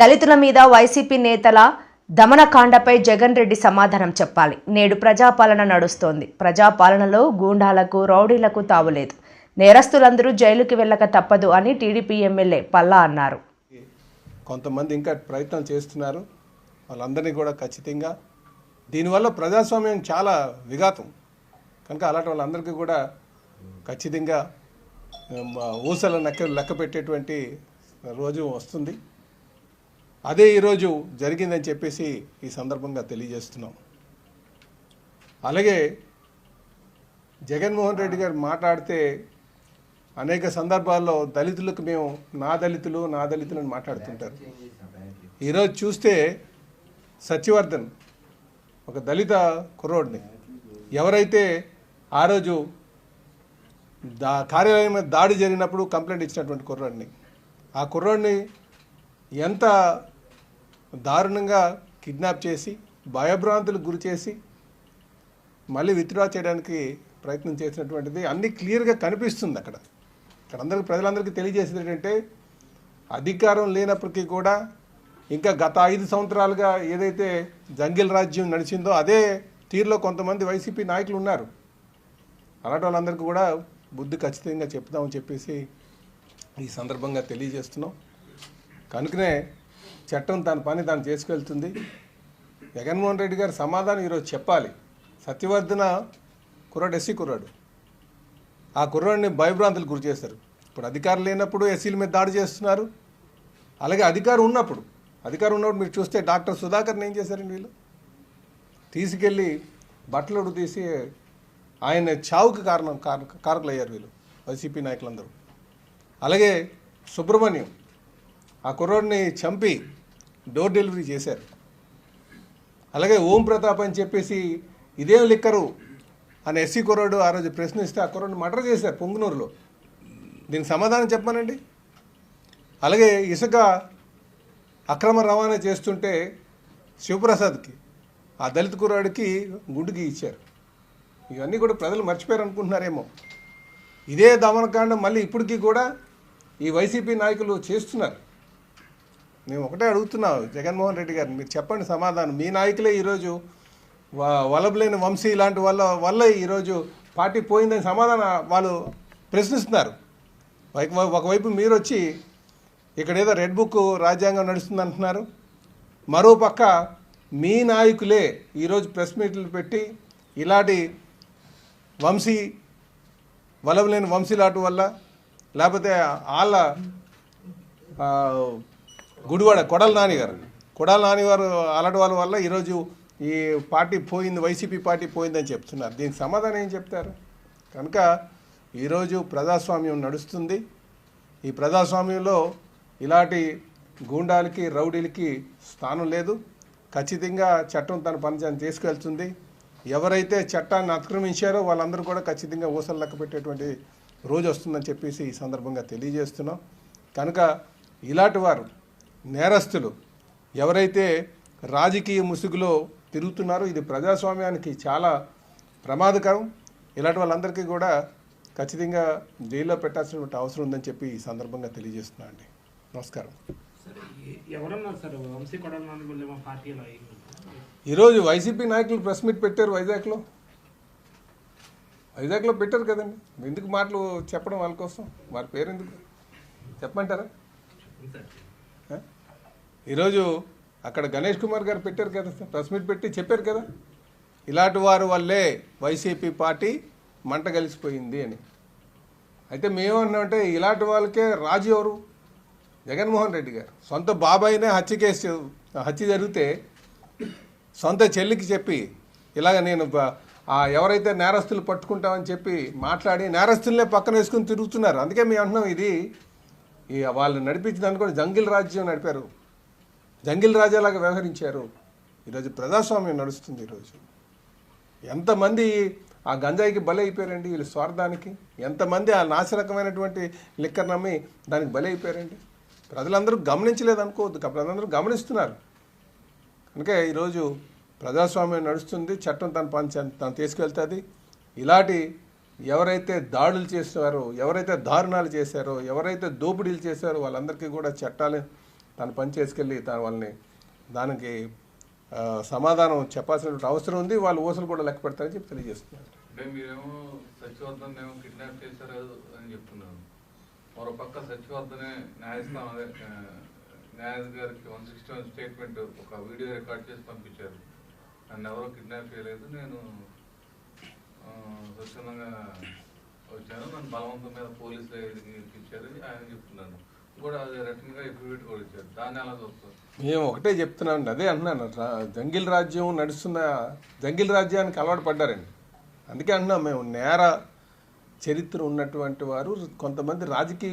దళితుల మీద వైసీపీ నేతల దమనకాండపై జగన్ రెడ్డి సమాధానం చెప్పాలి. నేడు ప్రజాపాలన నడుస్తోంది. ప్రజాపాలనలో గూండాలకు రౌడీలకు తావులేదు. నేరస్తులందరూ జైలుకి వెళ్ళక తప్పదు అని టీడీపీ ఎమ్మెల్యే పల్లా అన్నారు. కొంతమంది ఇంకా ప్రయత్నం చేస్తున్నారు. వాళ్ళందరినీ కూడా ఖచ్చితంగా. దీనివల్ల ప్రజాస్వామ్యం చాలా విఘాతం. కనుక అలాంటి వాళ్ళందరికీ కూడా ఖచ్చితంగా ఊసల లెక్క లెక్క పెట్టేటువంటి రోజు వస్తుంది. అదే ఈరోజు జరిగిందని చెప్పేసి ఈ సందర్భంగా తెలియజేస్తున్నాం. అలాగే జగన్మోహన్ రెడ్డి గారు మాట్లాడితే అనేక సందర్భాల్లో దళితులకు మేము నా దళితులు నా దళితులు అని మాట్లాడుతుంటారు. ఈరోజు చూస్తే సత్యవర్ధన్ ఒక దళిత కుర్రోడిని. ఎవరైతే ఆ రోజు దా కార్యాలయం మీద దాడి జరిగినప్పుడు కంప్లైంట్ ఇచ్చినటువంటి కుర్రాడిని. ఆ కుర్రాడిని ఎంత దారుణంగా కిడ్నాప్ చేసి భయభ్రాంతులకు గురి చేసి మళ్ళీ విత్డ్రా చేయడానికి ప్రయత్నం చేసినటువంటిది అన్ని క్లియర్గా కనిపిస్తుంది అక్కడ. ఇక్కడ అందరికి ప్రజలందరికీ తెలియజేసేది ఏంటంటే అధికారం లేనప్పటికీ కూడా ఇంకా గత ఐదు సంవత్సరాలుగా ఏదైతే జంగిల్ రాజ్యం నడిచిందో అదే తీరులో కొంతమంది వైసీపీ నాయకులు ఉన్నారు. అలాంటి వాళ్ళందరికీ కూడా బుద్ధి ఖచ్చితంగా చెప్దామని చెప్పేసి ఈ సందర్భంగా తెలియజేస్తున్నాం. కనుకనే చట్టం తన పని తాను చేసుకెళ్తుంది. జగన్మోహన్ రెడ్డి గారు సమాధానం ఈరోజు చెప్పాలి. సత్యవర్ధన కుర్రాడు ఎస్సీ కుర్రాడు. ఆ కుర్రాడిని భయభ్రాంతులు గురి చేశారు. ఇప్పుడు అధికారం లేనప్పుడు ఎస్సీల మీద దాడి చేస్తున్నారు. అలాగే అధికారం ఉన్నప్పుడు అధికారం ఉన్నప్పుడు మీరు చూస్తే డాక్టర్ సుధాకర్ని ఏం చేశారండి వీళ్ళు? తీసుకెళ్ళి బట్టలు తీసి ఆయన చావుకి కారణం కారక కారకులు అయ్యారు వీళ్ళు వైసీపీ నాయకులందరూ. అలాగే సుబ్రహ్మణ్యం ఆ కుర్రోడిని చంపి డోర్ డెలివరీ చేశారు. అలాగే ఓం ప్రతాప్ అని చెప్పేసి ఇదేం లిక్కరు అని ఎస్సీ కుర్రోడు ఆ రోజు ప్రశ్నిస్తే ఆ కుర్రోడిని మర్డర్ చేశారు పొంగునూరులో. దీనికి సమాధానం చెప్పానండి అలాగే ఇసుక అక్రమ రవాణా చేస్తుంటే శివప్రసాద్కి ఆ దళిత కుర్రాడికి గుండుకి ఇచ్చారు. ఇవన్నీ కూడా ప్రజలు మర్చిపోయారు అనుకుంటున్నారేమో ఇదే దమనకాండం మళ్ళీ ఇప్పటికీ కూడా ఈ వైసీపీ నాయకులు చేస్తున్నారు. మేము ఒకటే అడుగుతున్నాం జగన్మోహన్ రెడ్డి గారు మీరు చెప్పండి సమాధానం. మీ నాయకులే ఈరోజు వలబలేని వంశీ ఇలాంటి వాళ్ళ వల్ల ఈరోజు పార్టీ పోయిందని సమాధానం వాళ్ళు ప్రశ్నిస్తున్నారు. ఒక- ఒకవైపు మీరు వచ్చి ఇక్కడ ఏదో రెడ్ బుక్ రాజ్యాంగం నడుస్తుంది అంటున్నారు. మరోపక్క మీ నాయకులే ఈరోజు ప్రెస్ మీట్లు పెట్టి ఇలాంటి వంశీ వలవలేని వంశీలాటు వల్ల లేకపోతే వాళ్ళ గుడివాడ కొడల నానిగారు కొడాల నానిగారు వాళ్ళ వల్ల ఈరోజు ఈ పార్టీ పోయింది వైసీపీ పార్టీ పోయిందని చెప్తున్నారు. దీనికి సమాధానం ఏం చెప్తారు? కనుక ఈరోజు ప్రజాస్వామ్యం నడుస్తుంది. ఈ ప్రజాస్వామ్యంలో ఇలాంటి గూండాలకి రౌడీలకి స్థానం లేదు. ఖచ్చితంగా చట్టం తన పనిచేయని తీసుకెళ్తుంది. ఎవరైతే చట్టాన్ని అతిక్రమించారో వాళ్ళందరూ కూడా ఖచ్చితంగా ఊసలు లెక్క పెట్టేటువంటి రోజు వస్తుందని చెప్పేసి ఈ సందర్భంగా తెలియజేస్తున్నాం. కనుక ఇలాంటి వారు నేరస్తులు ఎవరైతే రాజకీయ ముసుగులో తిరుగుతున్నారో ఇది ప్రజాస్వామ్యానికి చాలా ప్రమాదకరం. ఇలాంటి వాళ్ళందరికీ కూడా ఖచ్చితంగా జైల్లో పెట్టాల్సినటువంటి అవసరం ఉందని చెప్పి ఈ సందర్భంగా తెలియజేస్తున్నా అండి. నమస్కారం. ఈరోజు వైసీపీ నాయకులు ప్రెస్ మీట్ పెట్టారు వైజాగ్లో. వైజాగ్లో పెట్టారు కదండి. ఎందుకు మాటలు చెప్పడం వాళ్ళ కోసం? వారి పేరు ఎందుకు? చెప్పమంటారా? ఈరోజు అక్కడ గణేష్ కుమార్ గారు పెట్టారు కదా ప్రెస్ మీట్ పెట్టి చెప్పారు కదా ఇలాంటి వారి వల్లే వైసీపీ పార్టీ మంట కలిసిపోయింది అని. అయితే మేమన్నామంటే ఇలాంటి వాళ్ళకే రాజు ఎవరు? జగన్మోహన్ రెడ్డి గారు. సొంత బాబాయినే హత్య కేసు హత్య జరిగితే సొంత చెల్లికి చెప్పి ఇలాగ నేను ఎవరైతే నేరస్తులు పట్టుకుంటామని చెప్పి మాట్లాడి నేరస్తులనే పక్కన వేసుకుని తిరుగుతున్నారు. అందుకే మేము అంటున్నాం ఇది ఈ నడిపించిన నడిపించడానికి కూడా జంగిల్ రాజ్యం నడిపారు. జంగిల్ రాజాలాగా వ్యవహరించారు. ఈరోజు ప్రజాస్వామ్యం నడుస్తుంది ఈరోజు. ఎంతమంది ఆ గంజాయికి బలి అయిపోయారండి వీళ్ళ స్వార్థానికి? ఎంతమంది ఆ నాశరకమైనటువంటి లిక్కర్ నమ్మి దానికి బలి అయిపోయారండి? ప్రజలందరూ గమనించలేదు అనుకోవద్దు ప్రజలందరూ గమనిస్తున్నారు. కనుక ఈరోజు ప్రజాస్వామ్యం నడుస్తుంది. చట్టం తన పని తను తీసుకెళ్తుంది. ఇలాంటి ఎవరైతే దాడులు చేశారో ఎవరైతే దారుణాలు చేశారో ఎవరైతే దోపిడీలు చేశారో వాళ్ళందరికీ కూడా చట్టాలు తను పని చేసుకెళ్ళి తన వాళ్ళని దానికి సమాధానం చెప్పాల్సిన అవసరం ఉంది. వాళ్ళు ఊసలు కూడా లెక్క పెడతారని చెప్పి తెలియజేస్తున్నారు. అంటే మీరేమో సత్యవర్ధన్ కిడ్నాప్ చేశారు అని చెప్తున్నారు. మరో పక్క సత్యవర్ధనే న్యాయస్థానం అదే ఆ, వన్ సిక్స్టీ వన్ స్టేట్మెంట్ ఒక వీడియో రికార్డ్ చేసి పంపించారు. నన్ను ఎవరో కిడ్నాప్ చేయలేదు. నేను ఆ, స్వచ్ఛందంగా వచ్చాను. నన్ను బలవంతం మీద పోలీసులు ఇచ్చారు ఆయన చెప్తున్నాను మేము ఒకటే చెప్తున్నాం అదే అంటున్నాను. జంగిల్ రాజ్యం నడుస్తున్న జంగిల్ రాజ్యానికి అలవాటు పడ్డారండి. అందుకే అంటున్నాం మేము. నేర చరిత్ర ఉన్నటువంటి వారు కొంతమంది రాజకీయ